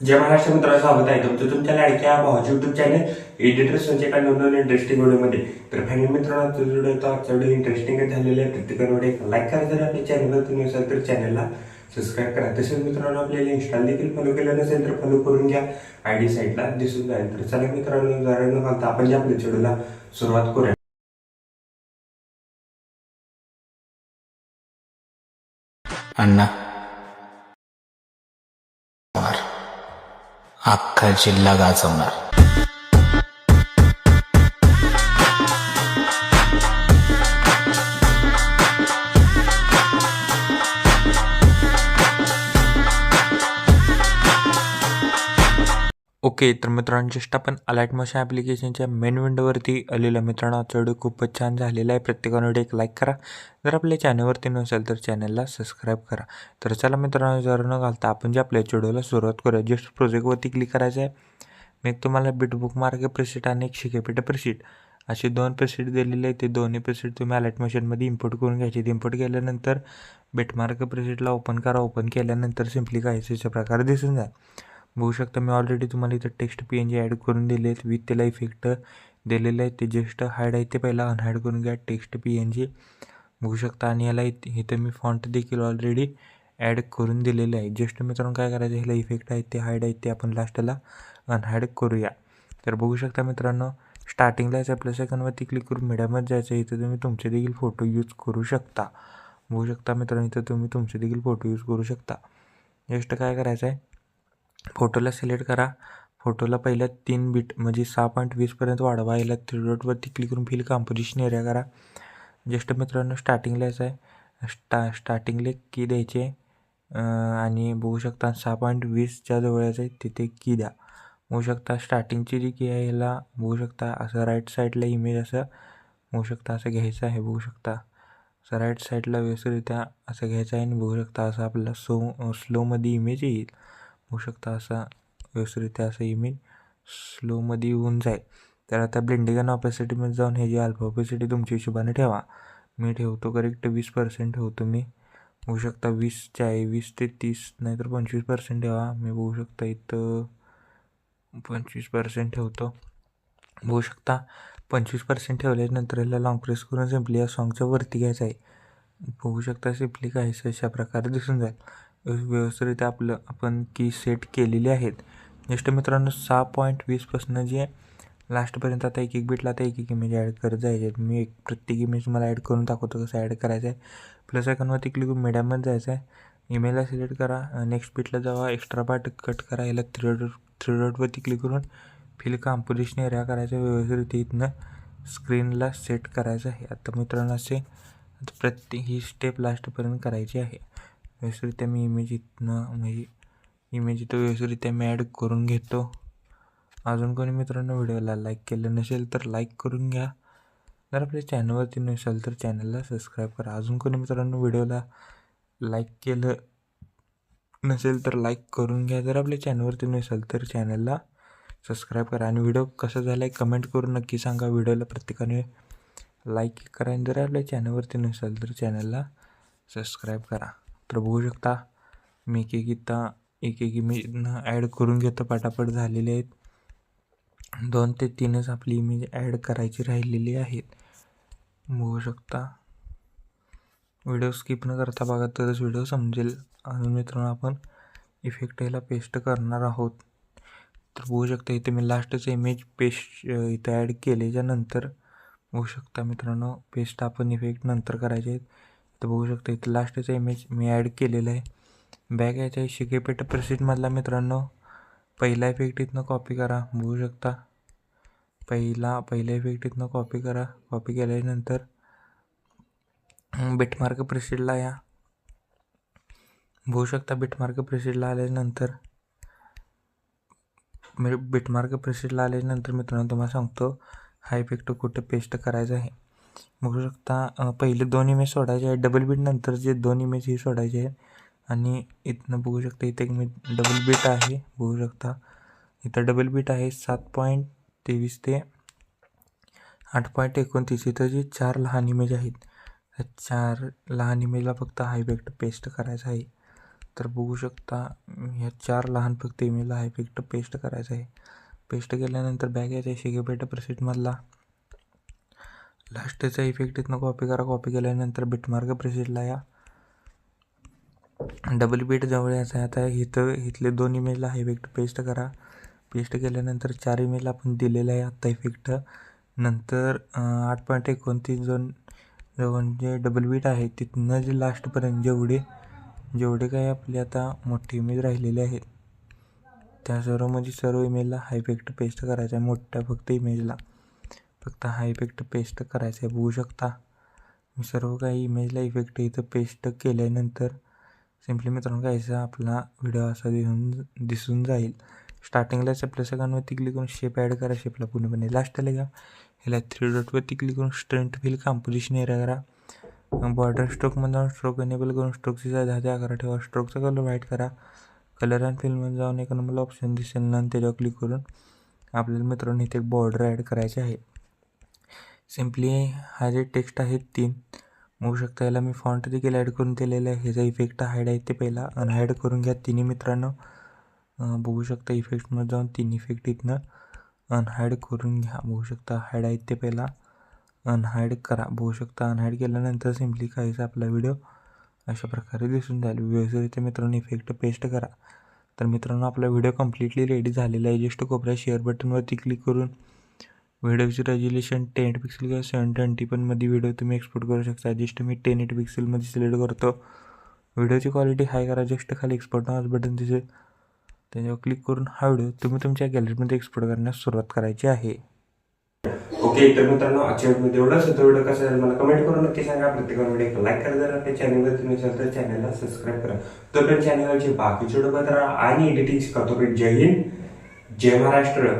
जय महाराष्ट्र मित्रांनो स्वागत आहे तुमचं तुमच्या लाडक्या भावाची युट्यूब चॅनल एडिटर संचय कांड नवीन इंटरेस्टिंग व्हिडिओमध्ये तर फायनल मित्रांनो आजचा व्हिडिओ तो आजचा व्हिडिओ इंटरेस्टिंग झालेला आहे. प्रत्येकाने एक लाईक करा जर आपल्या चॅनलवर तुम्ही असाल तर चॅनलला सबस्क्राईब करा. तसेच मित्रांनो आपल्याला इंस्टाला देखील फॉलो केलं नसेल तर फॉलो करून घ्या. आय डी साईडला दिसून जाईल. तर चला मित्रांनो जरा न घालता आपण जे आपल्या व्हिडिओला सुरुवात करूया. अण्णा अख्खा जिल्हा गाजवणार. ओके तर मित्रांनो जस्ट आपण अलाइट मोशन ॲप्लिकेशनच्या मेन विंडोवरती आलेला मित्रांनो आजचा व्हिडिओ खूपच छान झालेला आहे. प्रत्येकानं व्हिडिओ एक लाईक करा. जर आपल्या चॅनलवरती नसेल तर चॅनलला सबस्क्राईब करा. तर चला मित्रांनो जर न घालता आपण जे आपल्या व्हिडिओला सुरुवात करूया. जस्ट प्रोजेक्टवरती क्लिक करायचं आहे. मी तुम्हाला तुम्हाला बिटबुक मार्ग प्रेसिट आणि एक शिकेपेट प्रेसिट असे दोन प्रेसिट दिलेले आहेत ते दोन्ही प्रेसिट तुम्ही अलाइट मशीनमध्ये इम्पोर्ट करून घ्यायचे. इम्पोर्ट केल्यानंतर बिटमार्क प्रेसिटला ओपन करा. ओपन केल्यानंतर सिम्पली काय प्रकार दिसून जाईल बघू शकता मी ऑलरेडी तुम्हाला इथं text P N G add करून दिले आहेत. विथ त्याला इफेक्ट दिलेले आहेत ते जस्ट हाईड आहे ते पहिला. अनहाईड करून घ्या टेक्स्ट पी एन जी बघू शकता आणि याला इथं इथं मी फॉन्ट देखील ऑलरेडी ॲड करून दिलेलं आहे. जस्ट मित्रांनो काय करायचं? ह्याला इफेक्ट आहेत ते हाईड आहेत ते आपण लास्टला अनहाईड करूया. तर बघू शकता मित्रांनो स्टार्टिंगला आपल्या सेकंडवरती क्लिक करून मीडियामध्ये जायचं इथं तुम्ही तुमचे देखील फोटो यूज करू शकता. बघू शकता मित्रांनो इथं तुम्ही तुमचे देखील फोटो यूज करू शकता. जस्ट काय करायचं आहे फोटोला सिलेक्ट करा. फोटोला पहिल्या तीन बीट म्हणजे सहा पॉईंट वीसपर्यंत वाढवा. याला थ्री डॉटवरती क्लिक करून फिल कॉम्पोजिशन एरिया करा. ज्येष्ठ मित्रांनो स्टार्टिंगला यायचं आहे. स्टा स्टार्टिंगला की द्यायचे आणि बघू शकता सहा पॉईंट वीसच्या जवळ आहे. तिथे की द्या. बघू शकता स्टार्टिंगची जी की आहे याला बघू शकता असं राईट साईडला इमेज असं बघू शकता असं घ्यायचं आहे बघू शकता. असं राईट साईडला व्यवस्थितरित्या असं घ्यायचं आहे आणि बघू शकता असं आपल्याला सो स्लोमध्ये इमेज येईल. होऊ शकता असा व्यवस्थितरित्या असं इमेज स्लोमध्ये येऊन जाईल. तर आता ब्लेंडिंग आणि ऑपॅसिटीमध्ये जाऊन हे जे अल्फा ऑपॅसिटी तुमच्या हिशोबाने ठेवा. मी ठेवतो करेक्ट वीस पर्सेंट ठेवतो मी. होऊ शकता वीस चाळीस वीस ते तीस नाहीतर पंचवीस पर्सेंट ठेवा. मी बघू शकता इथं पंचवीस पर्सेंट ठेवतो. बघू शकता पंचवीस पर्सेंट ठेवल्यानंतर याला लॉंग प्रेस करून सिम्पली या सॉंगच्या वरती घ्यायचं आहे. बघू शकता सिम्पली काहीसं अशा प्रकारे दिसून जाईल. व्यवस्थितरित्या आपलं आपण की सेट केलेली आहेत. जस्ट मित्रांनो सहा पॉईंट वीसपासून जे लास्टपर्यंत आता एक एक बीटला आता एक एक इमेज ॲड करत जायचे मी एक प्रत्येक इमेज मला ॲड करून दाखवतो कसं ॲड करायचं आहे. प्लस आयकॉनवरती क्लिक करून मीडियममध्ये जायचं आहे. ईमेलला सिलेक्ट करा. नेक्स्ट बीटला जावा. एक्स्ट्रा पार्ट कट करा. याला थ्री डॉट थ्री डॉटवरती क्लिक करून फिल कॉम्पोजिशन एरिया करायचं. व्यवस्थित इथनं स्क्रीनला सेट करायचं आहे. आता मित्रांनो असे प्रत्येक ही स्टेप लास्टपर्यंत करायची आहे. व्यवस्थितरित्या मी इमेज इथनं म्हणजे इमेज इथं व्यवस्थितरित्या मी ॲड करून घेतो. अजून कोणी मित्रांनो व्हिडिओला लाईक केलं नसेल तर लाईक करून घ्या. जर आपल्या चॅनलवरती नसेल तर चॅनलला सबस्क्राईब करा. अजून कोणी मित्रांनो व्हिडिओला लाईक केलं नसेल तर लाईक करून घ्या. जर आपल्या चॅनलवरती नसेल तर चॅनलला सबस्क्राईब करा. आणि व्हिडिओ कसा झाला आहे कमेंट करून नक्की सांगा. व्हिडिओला प्रत्येकाने लाईक करा. आणि जर आपल्या चॅनलवरती नसेल तर चॅनलला सबस्क्राईब करा. तर बघू शकता. मी एक एक इथं एक एक इमेजनं ॲड करून घेतो पटापट झालेले आहेत. दोन ते तीनच आपली इमेज ॲड करायची राहिलेली आहेत. बघू शकता. व्हिडिओ स्किप न करता बघा तरच व्हिडिओ समजेल. अजून मित्रांनो आपण इफेक्ट याला पेस्ट करणार आहोत. तर बघू शकता इथे मी लास्टचं इमेज पेस्ट इथं ॲड केल्याच्यानंतर बघू शकता मित्रांनो पेस्ट आपण इफेक्ट नंतर करायचे आहेत. तर बघू शकता इथं लास्टचं इमेज मी ॲड केलेलं आहे. बॅग याच्या आहे शिकेपेट मित्रांनो पहिला इफेक्ट इथनं कॉपी करा. बघू शकता. पहिला पहिल्या इफेक्ट इथनं कॉपी करा. कॉपी केल्यानंतर बिटमार्क प्रेसिडला या. बघू शकता बिटमार्क प्रेसिडला आल्यानंतर मी बिटमार्क प्रेसिडला आल्यानंतर मित्रांनो तुम्हाला सांगतो हा इफेक्ट कुठं पेस्ट करायचा आहे. बघू शकता पहिले दोन इमेज सोडायचे आहे डबल बीट नंतर जे दोन इमेज ही सोडायचे आहेत. आणि इथनं बघू शकता इथे एक मी डबल बीट आहे. बघू शकता इथं डबल बीट आहे. सात पॉईंट तेवीस ते आठ पॉईंट एकोणतीस. इथं जे चार लहान इमेज आहेत त्या चार लहान इमेजला फक्त हायफेक्ट पेस्ट करायचा आहे. तर बघू शकता ह्या चार लहान फक्त इमेजला हायफेक्ट पेस्ट करायचा आहे. पेस्ट केल्यानंतर बॅग यायचा आहे शिगेपेटा प्रेसेटमधला लास्टचा इफेक्ट इथनं कॉपी करा कॉपी केल्यानंतर बिटमार्क प्रेसिडला या. डबल बीट जवळ याचा आहे. आता इथं इथले दोन इमेजला हा इफेक्ट पेस्ट करा. पेस्ट केल्यानंतर चार इमेजला आपण दिलेला आहे आत्ता इफेक्ट नंतर आठ पॉईंट एकोणतीस दोन जे डबल बीट आहे तिथनं जे लास्टपर्यंत जेवढे जेवढे काही आपले आता मोठे इमेज राहिलेले आहेत त्या सर्व म्हणजे सर्व इमेजला हा इफेक्ट पेस्ट करायचा आहे मोठ्या फक्त इमेजला फक्त हा इफेक्ट पेस्ट करायचा आहे. बघू शकता. मी सर्व काही इमेजला इफेक्ट इथं पेस्ट केल्यानंतर सिम्पली मित्रांनो कायचा आपला व्हिडिओ असा दिसून दिसून जाईल. स्टार्टिंगलाच आपल्या सगळ्यांवरती क्लिक करून शेप ॲड करा. शेपला पूर्णपणे लास्टला घ्या. ह्याला थ्री डॉटवरती क्लिक करून स्ट्रेंट फिल कॉम्पोजिशन एरिया करा. बॉर्डर स्ट्रोकमध्ये जाऊन स्ट्रोक एनेबल करून स्ट्रोकची दहा ते अकरा ठेवा. स्ट्रोकचा कलर व्हाईट करा. कलर अँड फिल्ममध्ये जाऊन एक नंबरला ऑप्शन दिसेल. ना त्याच्यावर क्लिक करून आपल्याला मित्रांनो इथे एक बॉर्डर ॲड करायचे आहे. सिम्पली हा जे टेक्स्ट आहे तीन. बघू शकता याला मी फॉन्ट देखील ॲड करून दिलेला आहे. ह्याचा इफेक्ट हाईड आहे ते पहिला. अनहाईड करून घ्या तिन्ही मित्रांनो. बघू शकता इफेक्टमध्ये जाऊन तीन इफेक्ट इथनं अनहाईड करून घ्या. बघू शकता हाईड आहे ते पहिला. अनहाईड करा. बघू शकता अनहाईड केल्यानंतर सिम्पली काहीच आपला व्हिडिओ अशा प्रकारे दिसून जाईल. व्यवस्थित मित्रांनो इफेक्ट पेस्ट करा. तर मित्रांनो आपला व्हिडिओ कम्प्लिटली रेडी झालेला आहे. जस्ट कोपऱ्या शेअर बटनवरती क्लिक करून व्हिडिओची रेज्युलेशन टेन एट पिक्सेल किंवा सेवन ट्वेंटी पनमध्ये व्हिडिओ तुम्ही एक्सपोर्ट करू शकता. जस्ट मी टेन एट पिक्सेलमध्ये सिलेक्ट करतो. व्हिडिओची क्वालिटी हाय करा. जस्ट खाली एक्सपोर्ट नावाचं बटन दिसेल. त्याच्यावर क्लिक करून हा व्हिडिओ तुम्ही तुमच्या गॅलरीमध्ये एक्सपोर्ट करण्यास सुरुवात करायची आहे. ओके तर मित्रांनो आजच्या व्हिडिओ एवढंच होतं. व्हिडिओ कसा झाला मला कमेंट करून नक्की सांगा. प्रत्येकाला व्हिडिओ एक लाईक करा. जर आपल्या चॅनलवर तुम्ही असाल तर चॅनलला सबस्क्राईब करा. तोपर्यंत चॅनलवरचे बाकीचे व्हिडिओ बघत राहा आणि एडिटिंग शिका. तोपर्यंत जय हिंद जय महाराष्ट्र.